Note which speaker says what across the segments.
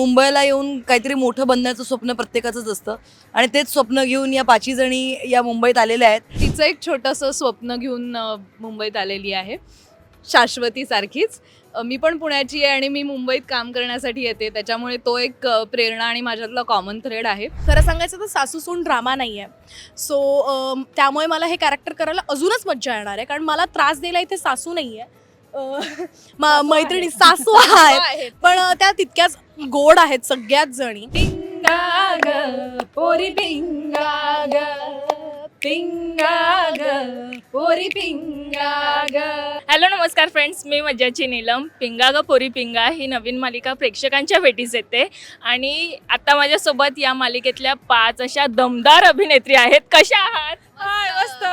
Speaker 1: मुंबईला येऊन काहीतरी मोठं बनण्याचं स्वप्न प्रत्येकाचंच असतं. आणि तेच स्वप्न घेऊन या पाची जणी या मुंबईत आलेल्या आहेत.
Speaker 2: तिचं एक छोटंसं स्वप्न घेऊन मुंबईत आलेली आहे. शाश्वती सारखीच. अ, मी पण पुण्याची आहे आणि मी मुंबईत काम करण्यासाठी येते. त्याच्यामुळे तो एक प्रेरणा आणि माझ्यातला कॉमन थ्रेड आहे.
Speaker 3: खरं सांगायचं तर सासू सून ड्रामा नाही आहे सो त्यामुळे मला हे कॅरेक्टर करायला अजूनच मज्जा येणार आहे. कारण मला त्रास द्यायला इथे सासू नाही आहे मैत्रिणी सासू आहेत. पण त्या तितक्याच गोड आहेत सगळ्याच जणी.
Speaker 2: पिंगा ग पोरी पिंगा ग पिंगा ग पोरी पिंगा ग
Speaker 4: हॅलो नमस्कार फ्रेंड्स. मी मज्जाची नीलम. पिंगा ग पोरी पिंगा ही नवीन मालिका प्रेक्षकांच्या भेटीस येते. आणि आता माझ्यासोबत या मालिकेतल्या पाच अशा दमदार अभिनेत्री आहेत. कशा आहात? मस्त.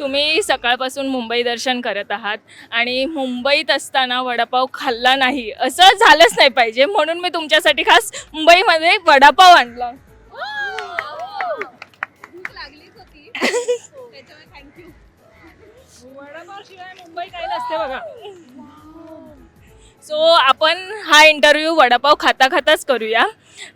Speaker 4: तुम्ही सकाळपासून मुंबई दर्शन करत आहात आणि मुंबईत असताना वडापाव खाल्ला नाही असं झालंच नाही पाहिजे. म्हणून मी तुमच्यासाठी खास मुंबईमध्ये वडापाव आणला. मुंबई काय नसते बघा. सो आपण हा इंटरव्ह्यू वडापाव खाता खाताच करूया.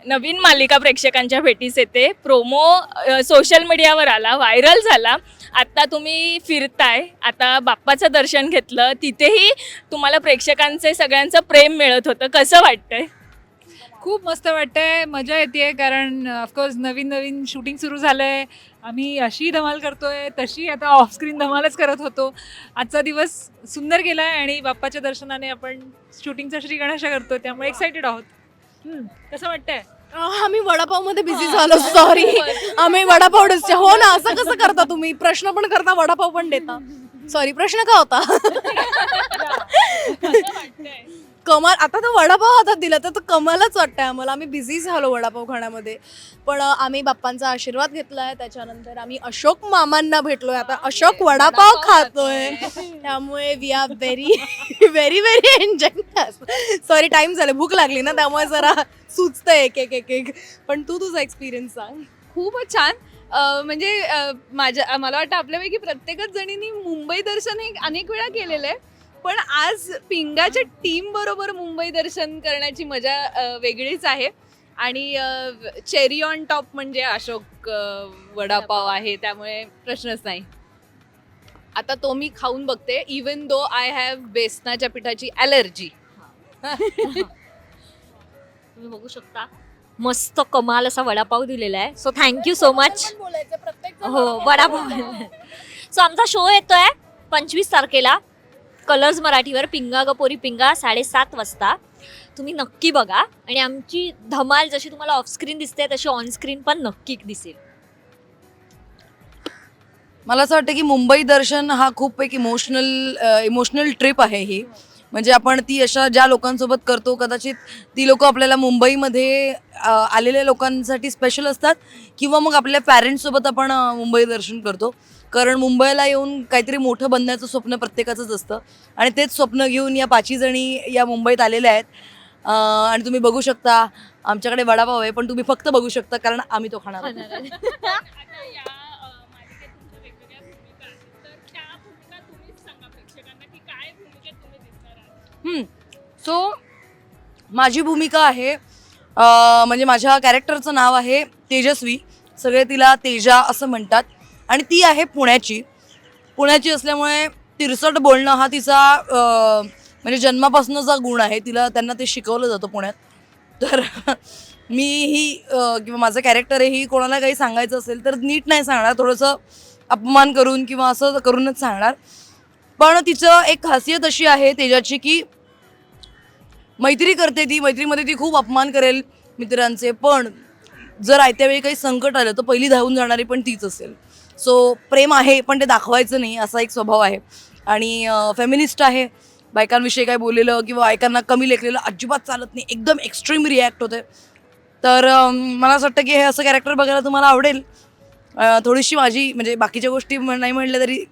Speaker 4: नवीन मालिका प्रेक्षकांच्या भेटीस येते. प्रोमो सोशल मीडियावर आला व्हायरल झाला. आत्ता तुम्ही फिरताय आता बाप्पाचं दर्शन घेतलं तिथेही तुम्हाला प्रेक्षकांचे सगळ्यांचं प्रेम मिळत होतं. कसं वाटतंय?
Speaker 5: खूप मस्त वाटतंय. मजा येते कारण ऑफकोर्स नवीन नवीन शूटिंग सुरू झालं आहे आम्ही अशी धमाल करतोय तशी आता ऑफस्क्रीन धमालच करत होतो. आजचा दिवस सुंदर गेलाय आणि बाप्पाच्या दर्शनाने आपण शूटिंगचा श्री गणेशा करतोय त्यामुळे एक्साइटेड आहोत. हम्म, कसं वाटतंय?
Speaker 3: आम्ही वडापावमध्ये बिझी झालो सॉरी आम्ही वडापाव हो ना असं कसं करता तुम्ही? प्रश्न पण करता वडापाव पण देता. सॉरी प्रश्न का होता? कमाल आता तर वडापाव हातात दिला तर तो कमालच वाटतंय आम्हाला. आम्ही बिझी झालो वडापाव खाण्यामध्ये. पण आम्ही बाप्पांचा आशीर्वाद घेतलाय. त्याच्यानंतर आम्ही अशोक मामांना भेटलोय. आता अशोक वडापाव खातोय. त्यामुळे we are very very very enjoy sorry time झालं भूक लागली ना त्यामुळे जरा सुचतंय एक एक एक एक. पण तू तुझा एक्सपिरियन्स सांग.
Speaker 2: खूपच छान. म्हणजे माझ्या मला वाटतं आपल्यापैकी प्रत्येकच जणींनी मुंबई दर्शन हे अनेक वेळा केलेलं आहे. पण आज पिंगाच्या टीम बरोबर मुंबई दर्शन करण्याची मजा अ, वेगळीच आहे. आणि चेरी ऑन टॉप म्हणजे अशोक अ, वडापाव आहे त्यामुळे प्रश्नच नाही. आता तो मी खाऊन बघते इवन दो आय हॅव बेसनाच्या पिठाची ॲलर्जी
Speaker 6: तुम्ही बघू शकता. मस्त कमाल असा वडापाव दिलेला आहे. सो थँक्यू सो मच हो वडापाव सो आमचा शो येतोय पंचवीस तारखेला. कलर्स मराठीवर पिंगा गपोरी पिंगा साडेसात वाजता. तुम्ही नक्की बघा. आणि आमची धमाल जशी तुम्हाला ऑफस्क्रीन दिसते तशी ऑनस्क्रीन पण नक्की दिसेल.
Speaker 1: मला असं वाटतं की मुंबई दर्शन हा खूप एक इमोशनल इमोशनल ट्रिप आहे ही. म्हणजे आपण ती अशा ज्या लोकांसोबत करतो कदाचित ती लोक आपल्याला मुंबईमध्ये आलेल्या लोकांसाठी स्पेशल असतात. किंवा मग आपल्या पॅरेंट्ससोबत आपण मुंबई दर्शन करतो. कारण मुंबईला येऊन काहीतरी मोठं बनण्याचं स्वप्न प्रत्येकाचंच असतं. आणि तेच स्वप्न घेऊन या पाची जणी या मुंबईत आलेल्या आहेत. अ, आणि तुम्ही बघू शकता आमच्याकडे वडापाव आहे पण तुम्ही फक्त बघू शकता कारण आम्ही तो खाणार आहोत.
Speaker 4: आता या अ, मालिकेत तुमच्या वेगवेगळ्या भूमिका आहेत तर त्या भूमिका तुम्हीच सांगा प्रेक्षकांना की काय भूमिकेत तुम्ही दिसणार आहात?
Speaker 1: सो माझी भूमिका आहे अं, म्हणजे माझ्या कॅरेक्टरचं नाव आहे तेजस्वी. सगळे तिला तेजा असं म्हणतात. आणि ती आहे पुण्याची. पुण्याची असल्यामुळे तिरसट बोलणं हा तिचा म्हणजे जन्मापासूनचा गुण आहे. तिला त्यांना ते शिकवलं जातं पुण्यात. तर मी ही किंवा माझं कॅरेक्टर आहे ही कोणाला काही सांगायचं असेल तर नीट नाही सांगणार. थोडंसं अपमान करून किंवा असं करूनच सांगणार. पण तिचं एक खासियत अशी आहे तेजाची की मैत्री करते ती. मैत्रीमध्ये ती खूप अपमान करेल मित्रांचे. पण जर आयत्या वेळी काही संकट आलं तर पहिली धावून जाणारी पण तीच असेल. सो प्रेम आहे पण ते दाखवायचं नाही असा एक स्वभाव आहे. आणि फेमिनिस्ट आहे. बायकांविषयी काय बोललेलं किंवा बायकांना कमी लेखलेलं अजिबात चालत नाही एकदम एक्स्ट्रीम रिॲक्ट होते. तर मला असं वाटतं की हे असं कॅरेक्टर बघायला तुम्हाला आवडेल. थोडीशी माझी म्हणजे बाकीच्या गोष्टी नाही म्हटल्या तरी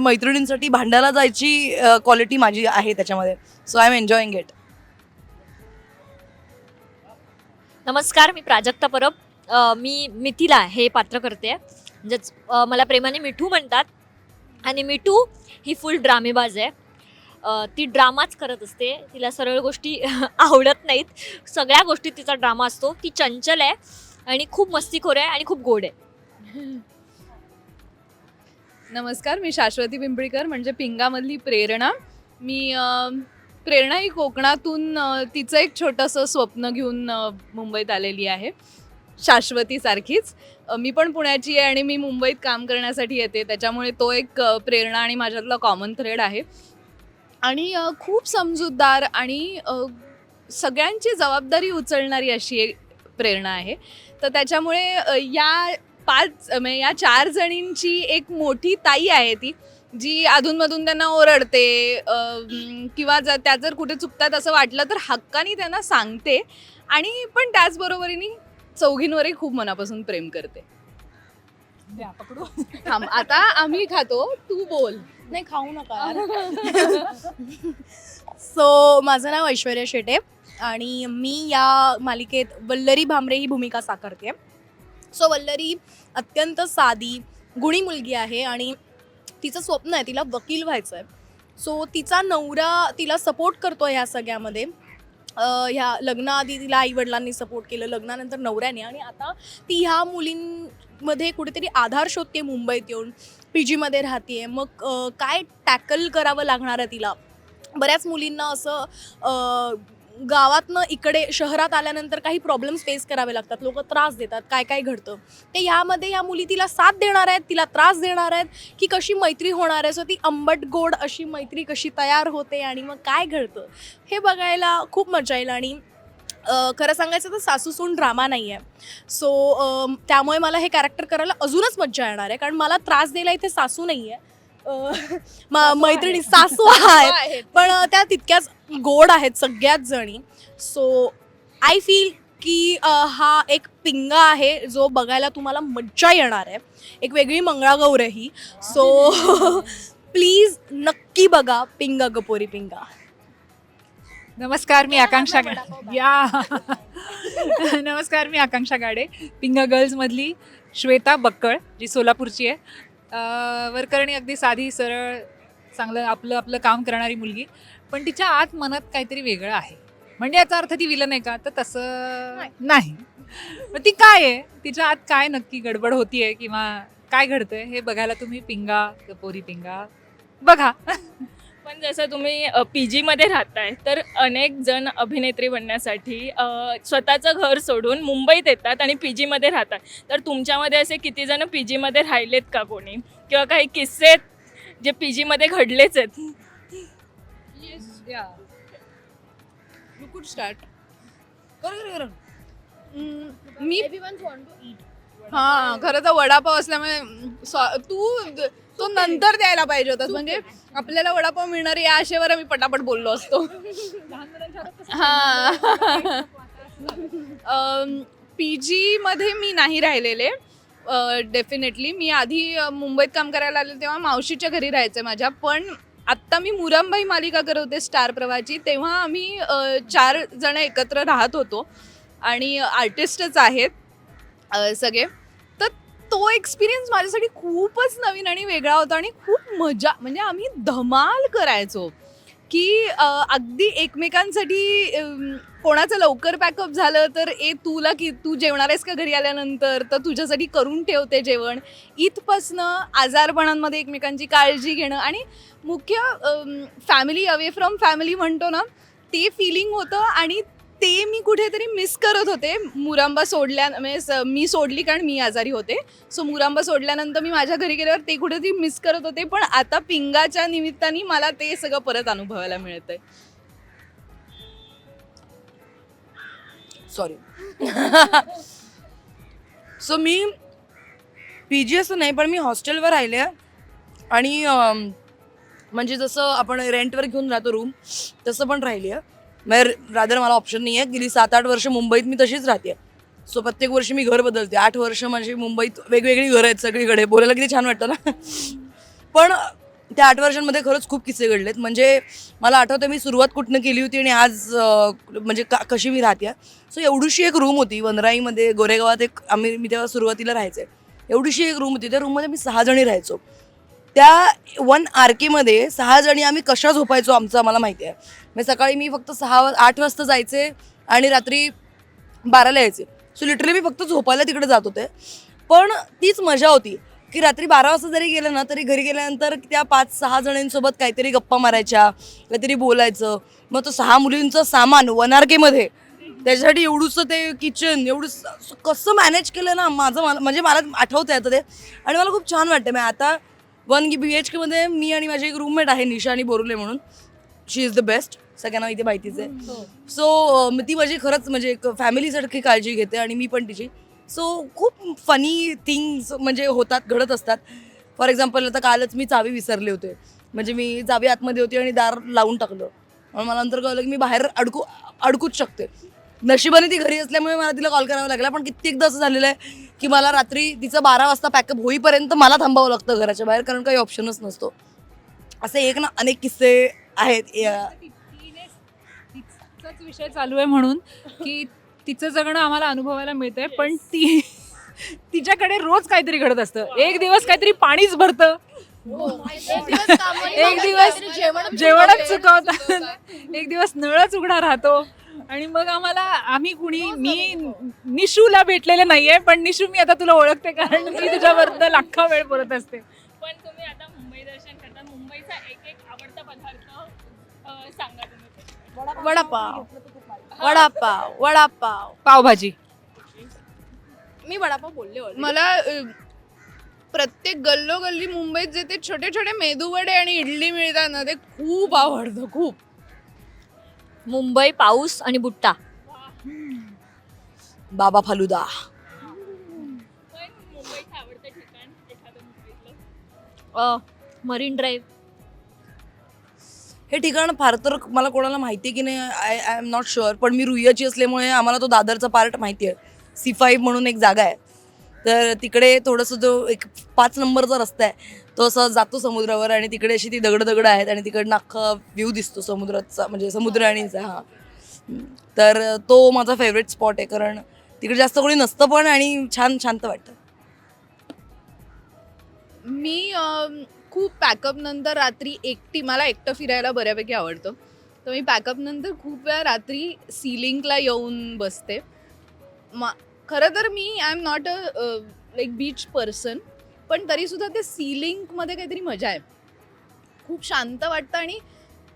Speaker 1: मैत्रिणींसाठी भांडायला जायची क्वालिटी माझी आहे त्याच्यामध्ये. So I am enjoying it
Speaker 6: नमस्कार मी प्राजक्ता परब. मी मिथिला हे पात्र करते म्हणजेच मला प्रेमाने मिठू म्हणतात. आणि मिठू ही फुल ड्रामेबाज आहे. ती ड्रामाच करत असते. तिला सरळ गोष्टी आवडत नाहीत. सगळ्या गोष्टीत तिचा ड्रामा असतो. ती चंचल आहे आणि खूप मस्तीखोर आहे आणि खूप गोड आहे.
Speaker 2: नमस्कार मी शाश्वती पिंपळीकर म्हणजे पिंगामधली प्रेरणा. मी प्रेरणा ही कोकणातून तिचं एक छोटंसं स्वप्न घेऊन मुंबईत आलेली आहे. शाश्वतीसारखीच. मी पण पुण्याची आहे आणि मी मुंबईत काम करण्यासाठी येते. त्याच्यामुळे तो एक प्रेरणा आणि माझ्यातला कॉमन थ्रेड आहे. आणि खूप समजूतदार आणि सगळ्यांची जबाबदारी उचलणारी अशी एक प्रेरणा आहे. तर त्याच्यामुळे या पाच म्हणजे या चार जणींची एक मोठी ताई आहे ती जी अधूनमधून त्यांना ओरडते किंवा जर त्या जर कुठे चुकतात असं वाटलं तर हक्काने त्यांना सांगते. आणि पण त्याचबरोबरीने चौघींवरही खूप मनापासून प्रेम करते.
Speaker 5: द्या, पकडू.
Speaker 2: थांब आता आम्ही खातो तू बोल.
Speaker 3: नाही खाऊ नका सो माझं नाव ऐश्वर्या शेटे आणि मी या मालिकेत वल्लरी भामरे ही भूमिका साकारते. सो वल्लरी अत्यंत साधी गुणी मुलगी आहे आणि तिचं स्वप्न आहे तिला वकील व्हायचं आहे सो तिचा नवरा तिला सपोर्ट करतो ह्या सगळ्यामध्ये. ह्या लग्नाआधी तिला आईवडिलांनी सपोर्ट केलं लग्नानंतर नवऱ्याने. आणि आता ती ह्या मुलींमध्ये कुठेतरी आधार शोधते मुंबईत येऊन पी जीमध्ये राहते मग काय टॅकल करावं लागणार आहे तिला? बऱ्याच मुलींना असं गावातनं इकडे शहरात आल्यानंतर काही प्रॉब्लेम्स फेस करावे लागतात. लोक त्रास देतात. काय काय घडतं? ते यामध्ये या मुली तिला साथ देणार आहेत तिला त्रास देणार आहेत की कशी मैत्री होणार आहे. सो ती आंबट गोड अशी मैत्री कशी तयार होते आणि मग काय घडतं? हे बघायला खूप मजा येईल आणि खरं सांगायचं तर सासू सून ड्रामा नाही आहे सो त्यामुळे मला हे कॅरेक्टर करायला अजूनच मज्जा येणार आहे. कारण मला त्रास द्यायला इथे सासू नाही आहे मैत्रिणी सासू आहेत. पण त्या तितक्याच गोड आहेत सगळ्याच जणी. सो आय फील की अ, हा एक पिंगा आहे जो बघायला तुम्हाला मज्जा येणार आहे. एक वेगळी मंगळागौर आहे ही. सो प्लीज नक्की बघा पिंगा गपोरी पिंगा.
Speaker 5: नमस्कार मी आकांक्षा गाडे या. नमस्कार मी आकांक्षा गाडे. पिंगा गर्ल्समधली श्वेता बक्कळ जी सोलापूरची आहे. वरकरणी अगदी साधी सरळ चांगलं आपलं आपलं काम करणारी मुलगी. पण तिच्या आत मनात काहीतरी वेगळं आहे. म्हणजे याचा अर्थ ती विलन आहे का? तर तसं नाही. मग ती काय आहे? तिच्या आत काय नक्की गडबड होतीये किंवा काय घडतंय? हे बघायला तुम्ही पिंगा पोरी पिंगा. बघा.
Speaker 4: पण जसं तुम्ही पी जीमध्ये राहताय तर अनेक जण अभिनेत्री बनण्यासाठी अ, स्वतःचं घर सोडून मुंबईत येतात आणि पी जीमध्ये राहतात. तर तुमच्यामध्ये असे किती जण पी जीमध्ये राहिलेत का कोणी? किंवा काही किस्से आहेत जे पी जीमध्ये घडलेच आहेत?
Speaker 2: स्टार्ट मी हा खरं तर वडापाव असल्यामुळे स्वा- तू तो नंतर द्यायला पाहिजे होतास. म्हणजे आपल्याला वडापाव मिळणार या आशेवर आम्ही पटापट बोललो असतो. हा. पी जी मध्ये मी नाही राहिलेले. डेफिनेटली मी आधी अ, मुंबईत काम करायला आले तेव्हा मावशीच्या घरी राहायचं माझ्या. पण आत्ता मी मुरंबाई मालिका करत होते स्टार प्रवाची तेव्हा आम्ही अ, चार जण एकत्र राहत होतो. आणि आर्टिस्टच आहेत. अ, सगळे. तर तो एक्सपिरियन्स माझ्यासाठी खूपच नवीन आणि वेगळा होता आणि खूप मजा म्हणजे आम्ही धमाल करायचो. की अ, अगदी एकमेकांसाठी अम, कोणाचं लवकर पॅकअप झालं तर ए तुला की तू जेवणार आहेस का घरी आल्यानंतर? तर तुझ्यासाठी करून ठेवते जेवण. इथपासनं आजारपणांमध्ये एकमेकांची काळजी घेणं आणि मुख्य फॅमिली अवे फ्रॉम फॅमिली म्हणतो ना ते फिलिंग होतं आणि ते मी कुठेतरी मिस करत होते. मुरांबा सोडल्या म्हणजे मी सोडली कारण मी आजारी होते. सो मुरांबा सोडल्यानंतर मी माझ्या घरी गेल्यावर ते कुठेतरी मिस करत होते. पण आता पिंगाच्या निमित्ताने मला ते सगळं परत अनुभवायला मिळतंय.
Speaker 1: सॉरी सो मी पी जी असं नाही पण मी हॉस्टेलवर राहिले. आणि अम, म्हणजे जसं आपण रेंटवर घेऊन राहतो रूम तसं पण राहिली आहे म्हणजे रादर मला ऑप्शन नाही आहे गेली सात आठ वर्ष मुंबईत मी तशीच राहते. सो प्रत्येक वर्षी मी घर बदलते. आठ वर्ष माझी मुंबईत वेगवेगळी घरं आहेत सगळीकडे. बोलायला किती छान वाटतं ना? पण त्या आठ वर्षांमध्ये खरंच खूप किस्से घडलेत. म्हणजे मला आठवतं मी सुरुवात कुठनं केली होती आणि आज म्हणजे का कशी मी राहते. सो एवढीशी एक रूम होती वनराईमध्ये गोरेगावात एक आम्ही मी तेव्हा सुरुवातीला राहायचे. एवढीशी एक रूम होती. त्या रूममध्ये मी सहा जणी राहायचो. त्या वन आर केमध्ये सहा जणी आम्ही कशा झोपायचो आमचं आम्हाला माहिती आहे. म्हणजे सकाळी मी फक्त सहा वा- आठ वाजता जायचे आणि रात्री बाराला यायचे. सो लिटरली मी फक्त झोपायला तिकडे जात होते. पण तीच मजा होती की रात्री बारा वाजता जरी गेलं ना तरी घरी गेल्यानंतर त्या पाच सहा जणांसोबत काहीतरी गप्पा मारायच्या काहीतरी बोलायचं. मग तो सहा मुलींचं सामान वन आर केमध्ये त्याच्यासाठी एवढंसं ते किचन एवढं कसं मॅनेज केलं ना माझं मला म्हणजे मला आठवतं आता ते. आणि मला खूप छान वाटतं मी आता वन बी एच केमध्ये मी आणि माझी एक रूममेट आहे निशानी बोरुले म्हणून. शी इज द बेस्ट सगळ्यांना इथे माहितीच आहे. सो ती माझी खरंच म्हणजे एक फॅमिलीसारखी काळजी घेते आणि मी पण तिची. सो खूप फनी थिंग्स म्हणजे होतात घडत असतात. फॉर एक्झाम्पल आता कालच मी चावी विसरले होते. म्हणजे मी चावी आतमध्ये होती आणि दार लावून टाकलं. आणि मला नंतर कळलं की मी बाहेर अडकू अडकूच शकते. नशिबाने ती घरी असल्यामुळे मला तिला कॉल करावा लागला. पण कित्येकदा असं झालेलं आहे की मला रात्री तिचं बारा वाजता पॅकअप होईपर्यंत मला थांबावं लागतं घराच्या बाहेर कारण काही ऑप्शनच नसतो. असे एक ना अनेक किस्से आहेत.
Speaker 5: तिचाच विषय चालू आहे म्हणून की तिचं जगणं आम्हाला अनुभवायला मिळतंय पण ती तिच्याकडे रोज काहीतरी घडत असतं. एक दिवस काहीतरी पाणीच भरतं. एक दिवस जेवणच चुकवतात एक दिवस नळच उघडा राहतो. आणि मग आम्हाला आम्ही कुणी मी निशूला भेटलेले नाहीये पण निशू मी आता तुला ओळखते कारण मी तुझ्याबद्दल अख्खा वेळ बोलत असते.
Speaker 4: पण तुम्ही आता मुंबई दर्शन करता मुंबईचा एक एक आवडता पदार्थ सांगा तुम्ही.
Speaker 3: वडापाव. वडापाव वडापाव.
Speaker 5: पावभाजी.
Speaker 3: मी वडापाव बोलले.
Speaker 2: मला प्रत्येक गल्लोगल्ली मुंबईत जे ते छोटे छोटे मेदूवडे आणि इडली मिळतात ना ते खूप आवडतं खूप.
Speaker 6: मुंबई पाऊस आणि बुट्टा.
Speaker 1: बाबा फालुदा.
Speaker 6: Marine drive.
Speaker 1: हे ठिकाण फार तर मला कोणाला माहिती आहे की नाही I I am not sure पण मी रुईयाची असल्यामुळे आम्हाला तो दादरचा पार्ट माहिती आहे सी फाईव्ह म्हणून एक जागा आहे. तर तिकडे थोडंसं जो एक पाच नंबरचा रस्ता आहे तो असा जातो समुद्रावर आणि तिकडे अशी ती दगड दगड आहेत आणि तिकडनं अख्खा व्ह्यू दिसतो समुद्राचा म्हणजे समुद्र आणि हा तर तो माझा फेवरेट स्पॉट आहे कारण तिकडे जास्त कोणी नसतं पण आणि छान शांत वाटतं.
Speaker 2: मी खूप पॅकअप नंतर रात्री एकटी मला एकटं फिरायला बऱ्यापैकी आवडतं. तर मी पॅकअप नंतर खूप वेळा रात्री सिलिंगला येऊन बसते. मा खरं तर मी I am not a like beach person पण तरीसुद्धा ते सिलिंगमध्ये काहीतरी मजा आहे. खूप शांत वाटतं आणि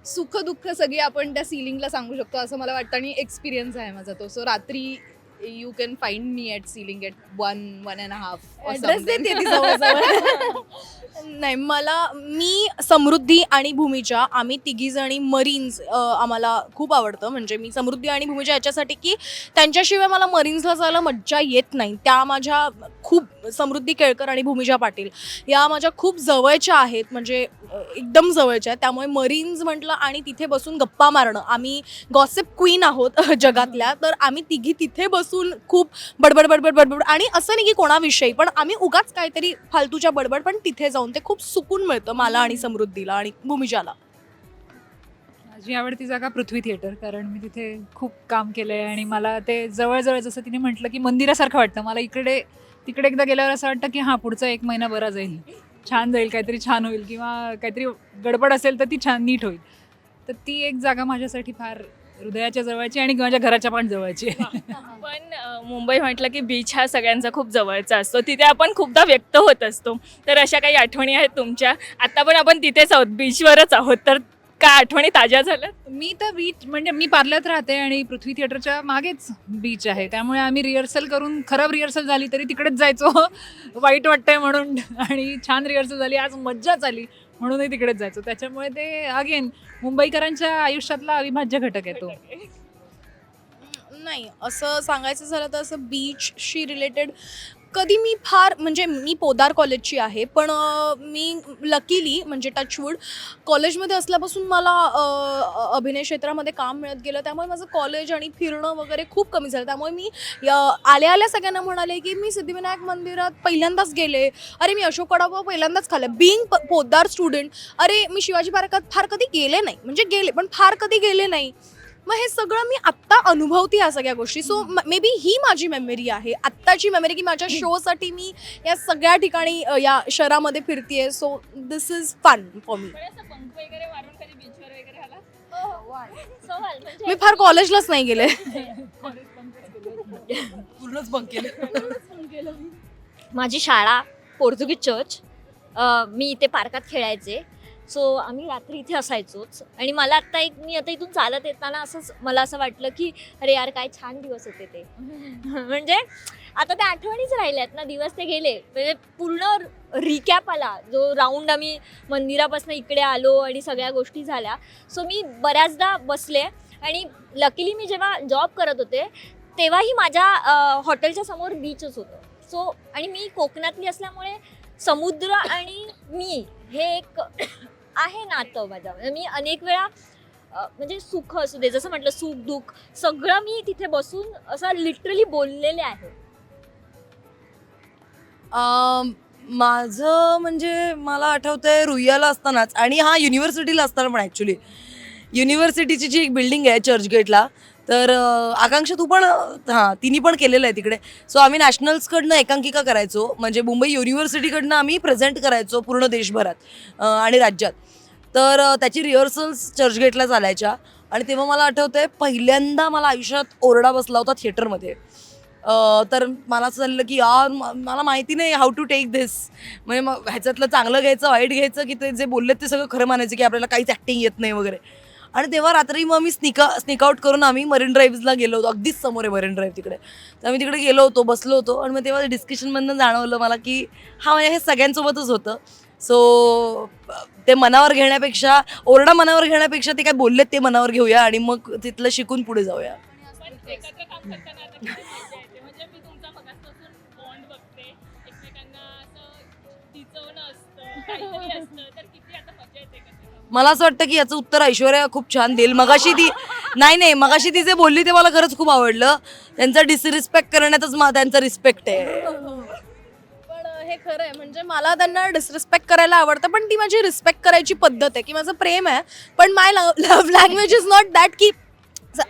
Speaker 2: सुख दुःख सगळी आपण त्या सिलिंगला सांगू शकतो असं मला वाटतं आणि एक्सपिरियन्स आहे माझा तो. सो रात्री you can find me at ceiling at one one and half
Speaker 3: address देते ती नाही मला मी समृद्धी आणि भूमीच्या आम्ही तिघी जणी मरीन्स आम्हाला खूप आवडतं. म्हणजे मी समृद्धी आणि भूमीच्या याच्यासाठी की त्यांच्याशिवाय मला मरीन्सला जायला मज्जा येत नाही. त्या माझ्या खूप समृद्धी केळकर आणि भूमिजा पाटील या माझ्या खूप जवळच्या आहेत. म्हणजे एकदम जवळच्या आहेत. त्यामुळे मरीन्स म्हटलं आणि तिथे बसून गप्पा मारणं. आम्ही गॉसिप क्वीन आहोत जगातल्या. तर आम्ही तिघी तिथे बसून खूप बडबड बडबड बडबड आणि असं नाही की कोणाविषयी पण आम्ही उगाच काहीतरी फालतूच्या बडबड पण तिथे जाऊन ते खूप सुकून मिळतं मला आणि समृद्धीला आणि भूमिजाला.
Speaker 5: माझी आवडती जागा पृथ्वी थिएटर कारण मी तिथे खूप काम केलं आहे आणि मला ते जवळजवळ जसं तिने म्हटलं की मंदिरासारखं वाटतं. मला इकडे तिकडे एकदा गेल्यावर असं वाटतं की हां पुढचा एक महिना बरा जाईल. छान जाईल काहीतरी छान होईल किंवा काहीतरी गडबड असेल तर ती छान नीट होईल. तर ती एक जागा माझ्यासाठी फार हृदयाच्या जवळची आणि माझ्या घराच्या पण जवळची आहे.
Speaker 4: पण मुंबई म्हटलं की बीच हा सगळ्यांचा खूप जवळचा असतो. तिथे आपण खूपदा व्यक्त होत असतो. तर अशा काही आठवणी आहेत तुमच्या? आता पण आपण तिथेच आहोत बीचवरच आहोत. तर काय आठवणी ताज्या झाल्यात?
Speaker 5: मी तर बीच म्हणजे मी पार्ल्यात राहते आणि पृथ्वी थिएटरच्या मागेच बीच आहे. त्यामुळे आम्ही रिहर्सल करून खराब रिहर्सल झाली तरी तिकडेच जायचो. वाईट वाटतंय म्हणून. आणि छान रिहर्सल झाली. आज मज्जाच आली. म्हणूनही तिकडेच जायचो. त्याच्यामुळे ते अगेन मुंबईकरांच्या आयुष्यातला अविभाज्य घटक आहे तो.
Speaker 3: नाही असं सांगायचं झालं तर असं बीचशी रिलेटेड कधी मी फार म्हणजे मी पोदार कॉलेजची आहे पण मी लकीली म्हणजे टचवूड कॉलेजमध्ये असल्यापासून मला अभिनय क्षेत्रामध्ये काम मिळत गेलं. त्यामुळे माझं कॉलेज आणि फिरणं वगैरे खूप कमी झालं. त्यामुळे मी आल्या आल्या सगळ्यांना म्हणाले की मी सिद्धिविनायक मंदिरात पहिल्यांदाच गेले. अरे मी अशोक कडाबा पहिल्यांदाच खाल्लं. बिईंग पोदार स्टुडंट अरे मी शिवाजी पार्कात फार कधी गेले नाही. म्हणजे गेले पण फार कधी गेले नाही. मग हे सगळं मी आत्ता अनुभवते या सगळ्या गोष्टी. सो मे बी ही माझी मेमरी आहे. आत्ताची मेमरी की माझ्या शोसाठी मी या सगळ्या ठिकाणी अ, या शहरामध्ये फिरतीये. So this is fun for me
Speaker 4: पण असं bunk वगैरे मारून कधी बीचवर वगैरे आला?
Speaker 6: सहल म्हणजे
Speaker 3: मी फार कॉलेजलाच नाही गेले.
Speaker 1: पूर्णच बंक केलं.
Speaker 6: माझी शाळा पोर्तुगीज चर्च अ, मी इथे पार्कात खेळायचे. सो आम्ही रात्री इथे असायचोच. आणि मला आत्ता एक मी आता इथून चालत येताना असंच मला असं वाटलं की अरे यार काय छान दिवस होते ते. म्हणजे आता त्या आठवणीच राहिल्यात ना दिवस ते गेले. म्हणजे पूर्ण रिकॅप आला जो राऊंड आम्ही मंदिरापासून इकडे आलो आणि सगळ्या गोष्टी झाल्या. सो मी बऱ्याचदा बसले आणि लकीली मी जेव्हा जॉब करत होते तेव्हाही माझ्या हॉटेलच्या समोर बीचच होतं. सो आणि मी कोकणातली असल्यामुळे समुद्र आणि मी हे एक आहे नातं माझ्या म्हणजे मी अनेक वेळा अ, म्हणजे सुख असू दे जसं म्हटलं सुख दुःख सगळं मी तिथे बसून असं लिटरली बोललेले आहे.
Speaker 1: माझं म्हणजे मला आठवतंय रुईयाला असतानाच आणि हा युनिव्हर्सिटीला असताना पण ॲक्च्युली युनिव्हर्सिटीची जी एक बिल्डिंग आहे चर्चगेटला तर आकांक्षा तू पण हां तिने पण केलेलं आहे तिकडे. सो आम्ही नॅशनल्सकडनं एकांकिका करायचो. म्हणजे मुंबई युनिव्हर्सिटीकडनं आम्ही प्रेझेंट करायचो पूर्ण देशभरात आणि राज्यात. तर त्याची रिहर्सल्स चर्चगेटला चालायच्या. आणि तेव्हा मला आठवतंय पहिल्यांदा मला आयुष्यात ओरडा बसला होता थिएटरमध्ये. तर मला असं झालं की यार मला माहिती नाही हाऊ टू टेक दिस. म्हणजे मग ह्याच्यातलं चांगलं घ्यायचं वाईट घ्यायचं की ते जे बोललेत ते सगळं खरं मानायचं की आपल्याला काहीच ॲक्टिंग येत नाही वगैरे. आणि तेव्हा रात्री मग मी स्निका स्निकआउट करून आम्ही मरीन ड्राईव्हला गेलो होतो. अगदीच समोर आहे मरीन ड्राईव्ह तिकडे. तर आम्ही तिकडे गेलो होतो बसलो होतो आणि मग तेव्हा डिस्कशनमधनं जाणवलं मला की हा म्हणजे हे सगळ्यांसोबतच होतं. सो ते मनावर घेण्यापेक्षा ओरडा मनावर घेण्यापेक्षा ते काय बोललेत ते मनावर घेऊया आणि मग तिथलं शिकून पुढे जाऊया. मला असं वाटतं की याचं उत्तर ऐश्वर्या खूप छान देईल. मगाशी ती नाही नाही मगाशी ती जे बोलली ते मला खरंच खूप आवडलं. त्यांचा डिसरिस्पेक्ट करण्यातच मा त्यांचा रिस्पेक्ट आहे.
Speaker 3: पण हे खरं आहे. म्हणजे मला त्यांना डिसरिस्पेक्ट करायला आवडतं पण ती माझी रिस्पेक्ट करायची पद्धत आहे की माझं प्रेम आहे. पण my love language is not that की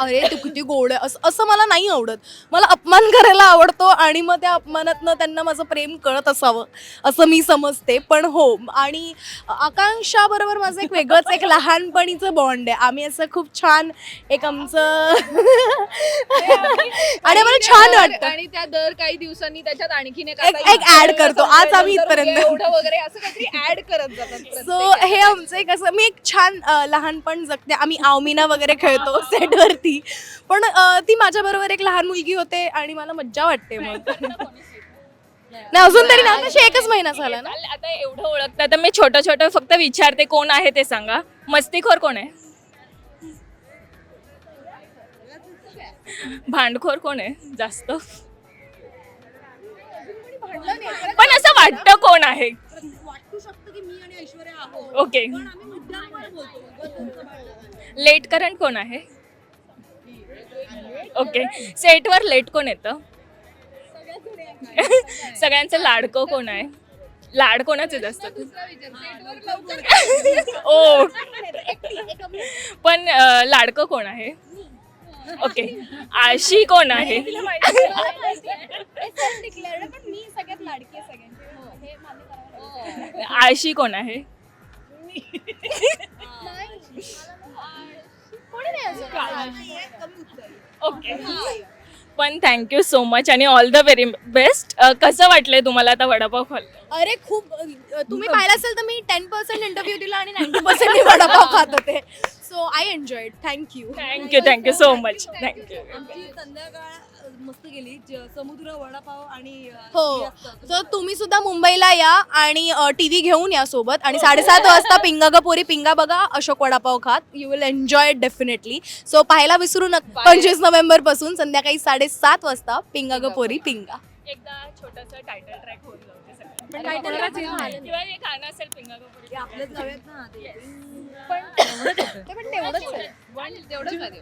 Speaker 3: अरे तू किती गोड आहे. असं असं मला नाही आवडत. मला अपमान करायला आवडतो आणि मग त्या अपमानातनं त्यांना माझं प्रेम कळत असावं असं मी समजते. पण हो आणि आकांक्षा बरोबर माझं एक वेगळंच एक लहानपणीचं बॉन्ड आहे. आम्ही असं खूप छान एक आमचं आणि मला छान वाटतं.
Speaker 2: आणि त्या दर काही दिवसांनी त्याच्यात आणखीन एक
Speaker 3: add करतो. आज आम्ही इथपर्यंत.
Speaker 2: वगैरे असं काहीतरी ऍड करत जातात
Speaker 3: सो हे आमचं एक असं मी एक छान लहानपण जगते. आम्ही आवमीना वगैरे खेळतो सेटवरती पण अ, ती माझ्या बरोबर एक लहान मुलगी होते आणि मला मज्जा वाटते मग. नाही अजून तरी ना तशी एकच महिना झाला ना?
Speaker 4: चालेल, आता एवढं ओळखता तर मी छोटं छोटं फक्त विचारते कोण आहे ते सांगा. मस्तीखोर कोण आहे? भांडखोर कोण आहे? जास्त. पण असं वाटतं कोण आहे. ओके. लेट करंट कोण आहे? ओके सेटवर लेट कोण येतं? सगळ्यांचं लाडकं कोण आहे? लाड कोणाचे जास्त ओ. पण लाडकं कोण आहे? ओके आशी कोण आहे? आळशी कोण आहे? ओके पण थँक्यू सो मच आणि ऑल द व्हेरी बेस्ट कसं वाटलंय तुम्हाला आता वडापाव खाल
Speaker 3: अरे खूप तुम्ही पाहिलं असेल तर मी टेन पर्सेंट इंटरव्ह्यू दिला आणि नाईन्टी पर्सेंट मी वडापाव खात होते. So I enjoy thank you
Speaker 4: thank you thank you so much thank you
Speaker 1: आमची संध्याकाळ मस्त गेली. समुद्र वडापाव आणि
Speaker 3: हो. तर तुम्ही सुद्धा मुंबईला या आणि टी व्ही घेऊन या सोबत. आणि साडेसात वाजता पिंगा ग पोरी पिंगा बघा अशोक वडापाव खात. You will enjoy definitely so पाहायला विसरू नका पंचवीस नोव्हेंबरपासून संध्याकाळी साडेसात वाजता पिंगा ग पोरी पिंगा.
Speaker 4: एकदा छोटासा टायटल ट्रॅक होऊन जाऊ.
Speaker 1: पण ना.
Speaker 4: किंवा हे गाणं असेल पिंगा गोपुरी.
Speaker 1: आपल्याच गाव्यात ना ते.
Speaker 2: तेवढंच माहिती.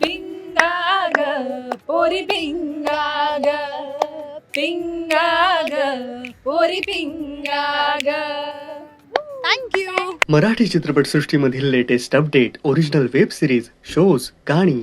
Speaker 5: पिंगा ग पोरी पिंगा ग पिंगा ग पोरी पिंगा ग
Speaker 3: thank you
Speaker 7: Marathi चित्रपटसृष्टीमधील latest update original web series shows गाणी